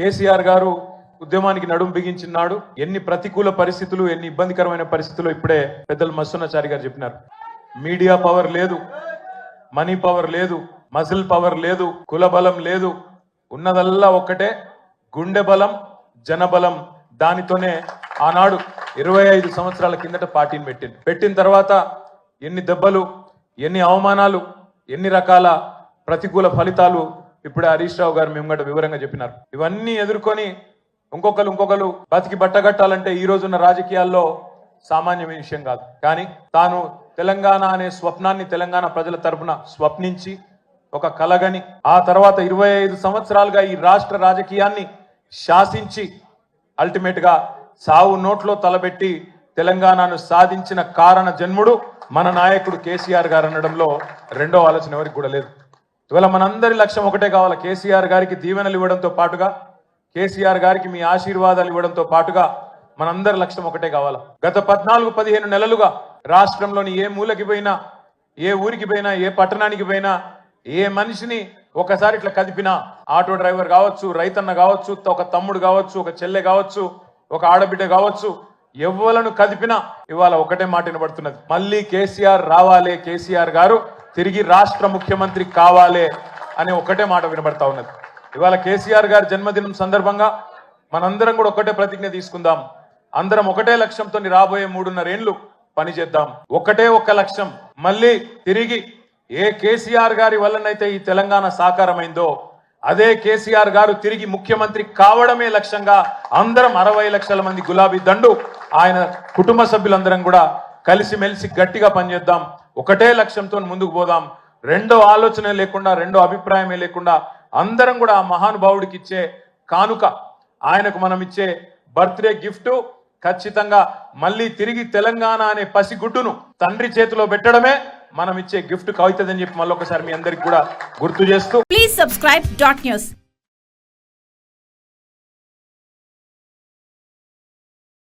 కేసీఆర్ గారు ఉద్యమానికి నడుం బిగించినాడు ఎన్ని ప్రతికూల పరిస్థితులు ఎన్ని ఇబ్బందికరమైన పరిస్థితులు ఇప్పుడే పెద్దలు మస్సున్నాచారి గారు చెప్పినారు. మీడియా పవర్ లేదు మనీ పవర్ లేదు మజిల్ పవర్ లేదు కుల బలం లేదు. ఉన్నదల్లా ఒక్కటే గుండె బలం జనబలం దానితోనే ఆనాడు ఇరవై ఐదు సంవత్సరాల కిందట పార్టీని పెట్టింది. పెట్టిన తర్వాత ఎన్ని దెబ్బలు ఎన్ని అవమానాలు ఎన్ని రకాల ప్రతికూల ఫలితాలు ఇప్పుడే హరీష్ రావు గారు మేము వివరంగా చెప్పినారు. ఇవన్నీ ఎదుర్కొని ఇంకొకరు ఇంకొకరు బతికి బట్టగట్టాలంటే ఈ రోజున్న రాజకీయాల్లో సామాన్యమైన విషయం కాదు. కానీ తాను తెలంగాణ అనే స్వప్నాన్ని తెలంగాణ ప్రజల తరపున స్వప్నించి ఒక కలగని ఆ తర్వాత ఇరవై ఐదు సంవత్సరాలుగా ఈ రాష్ట్ర రాజకీయాన్ని శాసించి అల్టిమేట్గా సావు నోట్లో తలబెట్టి తెలంగాణను సాధించిన కారణ జన్ముడు మన నాయకుడు కేసీఆర్ గారు అనడంలో రెండో ఆలోచన ఎవరికి కూడా లేదు. ఇవాళ మనందరి లక్ష్యం ఒకటే కావాలి? కేసీఆర్ గారికి దీవెనలు ఇవ్వడంతో పాటుగా కేసీఆర్ గారికి మీ ఆశీర్వాదాలు ఇవ్వడంతో పాటుగా మనందరి లక్ష్యం ఒకటే కావాలా? గత పద్నాలుగు పదిహేను నెలలుగా రాష్ట్రంలోని ఏ మూలకి పోయినా ఏ ఊరికి పోయినా ఏ పట్టణానికి పోయినా ఏ మనిషిని ఒకసారి ఇట్లా కదిపినా ఆటో డ్రైవర్ కావచ్చు రైతన్న కావచ్చు ఒక తమ్ముడు కావచ్చు ఒక చెల్లె కావచ్చు ఒక ఆడబిడ్డ కావచ్చు ఎవ్వలను కదిపినా ఇవాళ ఒకటే మాట వినబడుతున్నది. మళ్ళీ కేసీఆర్ రావాలే. కేసీఆర్ గారు తిరిగి రాష్ట్ర ముఖ్యమంత్రి కావాలే అనే ఒకటే మాట వినబడతా ఉన్నది. ఇవాళ కేసీఆర్ గారి జన్మదినం సందర్భంగా మనందరం కూడా ఒకటే ప్రతిజ్ఞ తీసుకుందాం. అందరం ఒకటే లక్ష్యంతో రాబోయే మూడున్నరేండ్లు పనిచేద్దాం. ఒకటే ఒక్క లక్ష్యం. మళ్ళీ తిరిగి ఏ కేసీఆర్ గారి వల్లనైతే ఈ తెలంగాణ సాకారమైందో అదే కేసీఆర్ గారు తిరిగి ముఖ్యమంత్రి కావడమే లక్ష్యంగా అందరం అరవై లక్షల మంది గులాబీ దండు ఆయన కుటుంబ సభ్యులందరం కూడా కలిసిమెలిసి గట్టిగా పనిచేద్దాం. ఒకటే లక్ష్యంతో ముందుకు పోదాం. రెండో ఆలోచన లేకుండా రెండో అభిప్రాయమే లేకుండా అందరం కూడా ఆ మహానుభావుడికి ఇచ్చే కానుక ఆయనకు మనం ఇచ్చే బర్త్డే గిఫ్ట్ ఖచ్చితంగా మళ్ళీ తిరిగి తెలంగాణ అనే పసిగుడ్డును తండ్రి చేతిలో పెట్టడమే మనం ఇచ్చే గిఫ్ట్ కవితదని చెప్పి మళ్ళొకసారి మీ అందరికి కూడా గుర్తు చేస్తూ ప్లీజ్ సబ్స్క్రైబ్ డాట్ న్యూస్